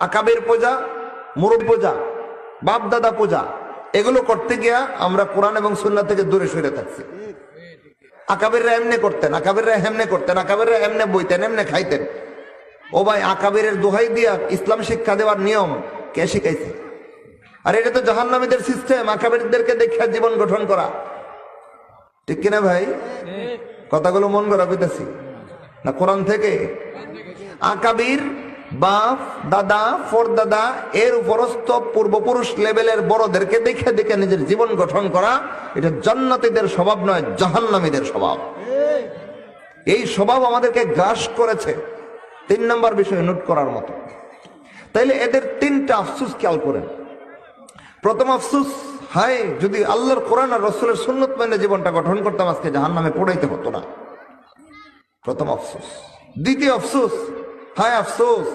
আকাবের পূজা মুরব পূজা বাপ দাদা পূজা এগুলো করতে গিয়া আমরা কোরআন এবং সুন্না থেকে দূরে সরে থাকছি। আকাবেররা এমনে করতেন আকাবেররা হেমনে করতেন আকাবেররা এমনে বইতেন এমনে খাইতেন। ও ভাই আকাবেরের দোহাই দিয়া ইসলাম শিক্ষা দেওয়ার নিয়ম কে শিখাইছে? আর এটা তো জাহান্নামীদের সিস্টেম আকাবেরদেরকে দেখে জীবন গঠন করা। ঠিক কিনা ভাই? কথাগুলো মন করা পেতেছি না কোরআন থেকে? আকাবির বাপ দাদা দাদা, এর উপরস্থ পূর্বপুরুষ লেভেলের বড়দেরকে দেখে দেখে নিজের জীবন গঠন করা, এটা জান্নাতীদের স্বভাব নয়, জাহান্নামীদের স্বভাব। এই স্বভাব আমাদেরকে গ্রাস করেছে তিন নম্বর বিষয় নোট করার মতো। তাইলে এদের তিনটা আফসুস খেয়াল করেন। প্রথম আফসুস, হায়, যদি আল্লাহর কোরআন আর রসুলের সুন্নত মেনে জীবনটা গঠন করতাম, আজকে জাহান নামে পড়াইতে হতো না। প্রথম আফসোস। দ্বিতীয় আফসোস হায় আফসোস,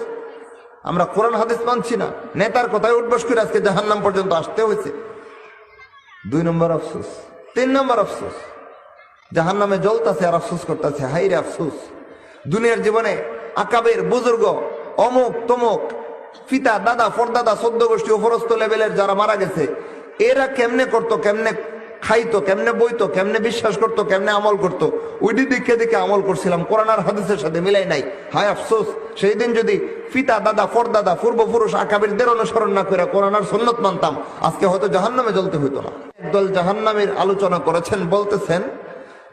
আমরা কোরআন হাদিস মানছি না। নেতার কথায় উঠবস করে আজকে জাহান নাম পর্যন্ত আসতে হয়েছে। দুই নম্বর আফসোস, তিন নম্বর আফসোস জাহান নামে জ্বলতাছে আর আফসোস করতেছে। হাই রে আফসোস, দুনিয়ার জীবনে আকাবের বুজুর্গ, অমুক তমুক, পিতা, দাদা ফরদাদা সদ্য গোষ্ঠী, উপরস্থ লেভেলের যারা মারা গেছে, এরা কেমনে করতো, কেমনে খাইতো, কেমনে বইতো, কেমনে বিশ্বাস করতো, কেমনে আমল করতো ওইটি দিকে দিকে আমল করছিলাম, কোরআন আর হাদিসের সাথে মিলাই নাই। হায় আফসোস, সেই দিন যদি পিতা, দাদা ফরদাদা পূর্বপুরুষ, আকাবিরদের অনুসরণ না করে কোরআন আর সন্ন্যত মানতাম, আজকে হয়তো জাহান্নামে জ্বলতে হইতো না। একদল জাহান্নামের আলোচনা করেছেন, বলতেছেন,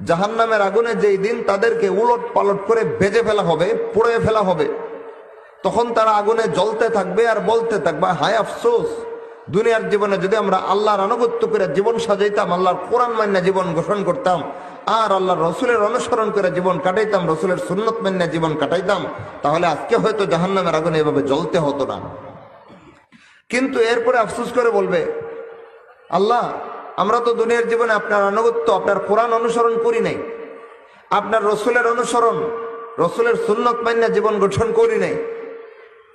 জাহান্নামের আগুনে যেই দিন তাদেরকে উলট পালট করে বেজে ফেলা হবে, পুড়ে ফেলা হবে, তখন তারা আগুনে জ্বলতে থাকবে আর বলতে থাকবে, হায় আফসোস দুনিয়ার জীবনে যদি আমরা আল্লাহর আনুগত্য করে জীবন সাজাইতাম, আল্লাহর কোরআন মান্য জীবন গঠন করতাম, আর আল্লাহর রসুলের অনুসরণ করে জীবন কাটাইতাম, রসুলের সুন্নত মান্য জীবন কাটাইতাম, তাহলে আজকে হয়তো জাহান্নামের আগুনে এভাবে জ্বলতে হতো না। কিন্তু এরপরে আফসোস করে বলবে, আল্লাহ, আমরা তো দুনিয়ার জীবনে আপনার আনুগত্য, আপনার কোরআন অনুসরণ করি নাই, আপনার রসুলের অনুসরণ, রসুলের সুন্নত মান্য জীবন গঠন করি নাই।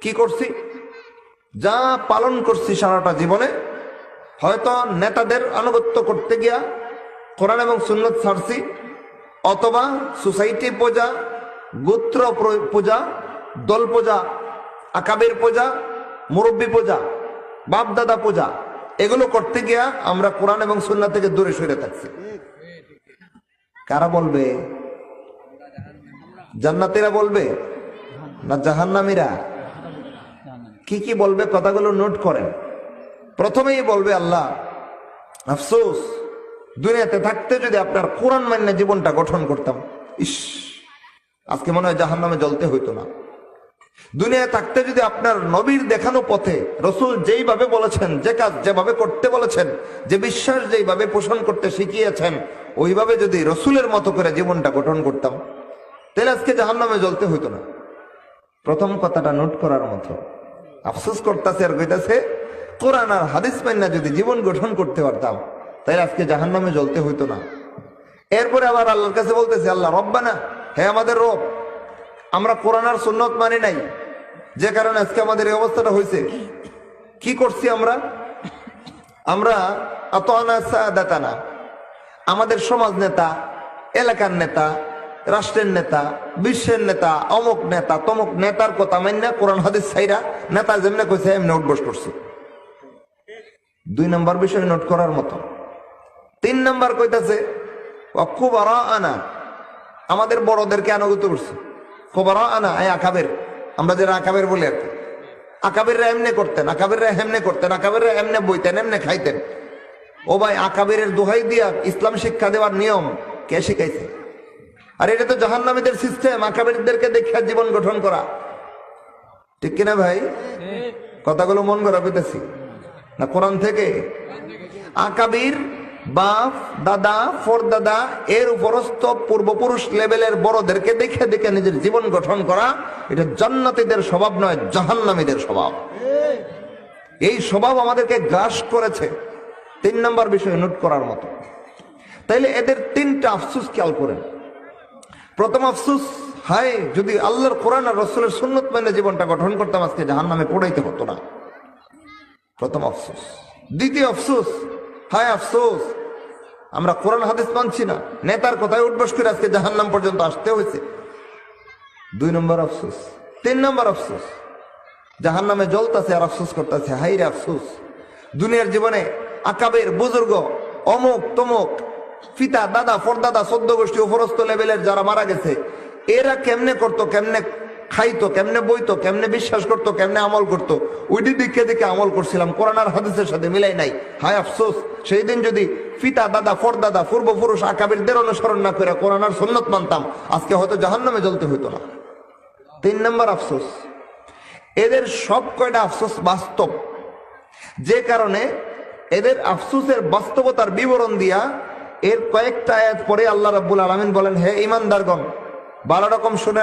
কি করছি? যা পালন করছি সারাটা জীবনে, হয়তো নেতাদের আনুগত্য করতে গিয়া কোরআন এবং সুন্নত ছাড়ছি, অথবা সোসাইটি পূজা, গোত্র পূজা, দল পূজা, আকাবের পূজা, মুরব্বী পূজা, বাপদাদা পূজা, এগুলো করতে গিয়া আমরা কোরআন এবং সুন্নাত থেকে দূরে সরে থাকছি। কারা বলবে? জান্নাতিরা বলবে? না জাহান্নামীরা? কি কি বলবে কথাগুলো নোট করেন। প্রথমেই বলবে আল্লাহ, আফসোস, দুনিয়াতে থাকতে যদি আপনার কোরআন মান্য জীবনটা গঠন করতাম, ইস, আজকে মনে হয় জাহান নামে জ্বলতে হইতো না। দুনিয়ায় থাকতে যদি আপনার নবীর দেখানো পথে রসুল যেইভাবে বলেছেন, যে কাজ যেভাবে করতে বলেছেন, যে বিশ্বাস যেইভাবে পোষণ করতে শিখিয়েছেন, ওইভাবে যদি রসুলের মতো করে জীবনটা গঠন করতাম, তাহলে আজকে জাহান নামে জ্বলতে হইতো না। প্রথম কথাটা নোট করার মতো। আফসোস করতেছে আর কইতাছে, কোরআন আর হাদিস মান্না যদি জীবন গঠন করতে পারতাম তাই আজকে জাহান নামে জ্বলতে হইতো না। এরপরে আবার আল্লাহর কাছে বলতেছে, আল্লাহ রব্বানা, হে আমাদের রব, আমরা কোরআন আর সুন্নত মানি নাই। যে কারণে আজকে আমাদের এই অবস্থাটা হয়েছে কি করছি আমরা? আমরা আতানা সাদাতানা, আমাদের সমাজ নেতা, এলাকার নেতা, রাষ্ট্রের নেতা, বিশ্বের নেতা, অমুক নেতা, তমুক নেতার কথা মান্না কোরআন হাদিস সাইরা নেতা যেমনে কইছে, এমনি উঠবস করছে। দুই নম্বর বিষয় নোট করার মতো। তিন নম্বর কইতাছে খুবারা আনা আমাদের বড়দেরকে আনুগত করছে খুবারা আনা এই আকাবের। আমরা যারা আকাবের বলি আর কি। আকাবেররা এমনে করতেন, আকাবেররা হেমনে করতেন, আকাবেররা এমনে বইতেন, এমনে খাইতেন। ও ভাই, আকাবেরের দোহাই দিয়া ইসলাম শিক্ষা দেওয়ার নিয়ম কে শিখাইছে? আর এটা তো জাহান্নামীদের সিস্টেম আকাবেরদেরকে দেখিয়া জীবন গঠন করা। ঠিক কিনা ভাই? কথাগুলো মন করা পেতেছি না, কোরআন থেকে? আকাবির বাপ, দাদা ফরদাদা এর উপরস্থ পূর্বপুরুষ লেভেলের বড়দেরকে দেখে দেখে নিজের জীবন গঠন করা, এটা জান্নাতীদের স্বভাব নয়, জাহান্নামীদের স্বভাব। এই স্বভাব আমাদেরকে গ্রাস করেছে তিন নম্বর বিষয় নোট করার মতো। তাইলে এদের তিনটা আফসুস খেয়াল করেন। প্রথম আফসুস হায়, যদি আল্লাহর কোরআন আর রসুলের সুন্নত মেনে জীবনটা গঠন করতাম, আজকে জাহান নামে পড়াইতে হতো না। প্রথম আফসোস। দ্বিতীয় আফসোস, হায় আফসোস, আমরা কোরআন হাদিস মানছি না। নেতার কথায় উঠবস করে আজকে জাহান নাম পর্যন্ত আসতে হয়েছে। দুই নম্বর আফসোস। তিন নম্বর আফসোস জাহান নামে জ্বলতেছে আর আফসোস করতেছে। হাই রে আফসোস, দুনিয়ার জীবনে আকাবের বুজুর্গ, অমুক তমুক, পিতা, দাদা ফরদাদা সদ্য গোষ্ঠী উপরস্থ লেভেলের যারা মারা গেছে এরা কেমনে করতো, কেমনে খাইতো, কেমনে বইতো, কেমনে বিশ্বাস করতো, কেমনে আমল করতো ওইটি দিকে দিকে আমল করছিলাম, কোরআন আর হাদিসের সাথে মিলাই নাই। হায় আফসোস, সেই দিন যদি পিতা, দাদা ফরদাদা পূর্বপুরুষ আকাবিরদের অনুসরণ না করে কোরআন আর মানতাম, আজকে হয়তো জাহান্নামে জ্বলতে হইতো না। তিন নম্বর আফসোস, এদের সব কয়টা আফসোস বাস্তব? যে কারণে এদের আফসোসের বাস্তবতার বিবরণ দিয়া এর কয়েকটা আয়াত পরে আল্লাহ রাব্বুল আলামিন বলেন, হে ইমানদারগণ বারো রকম শুনে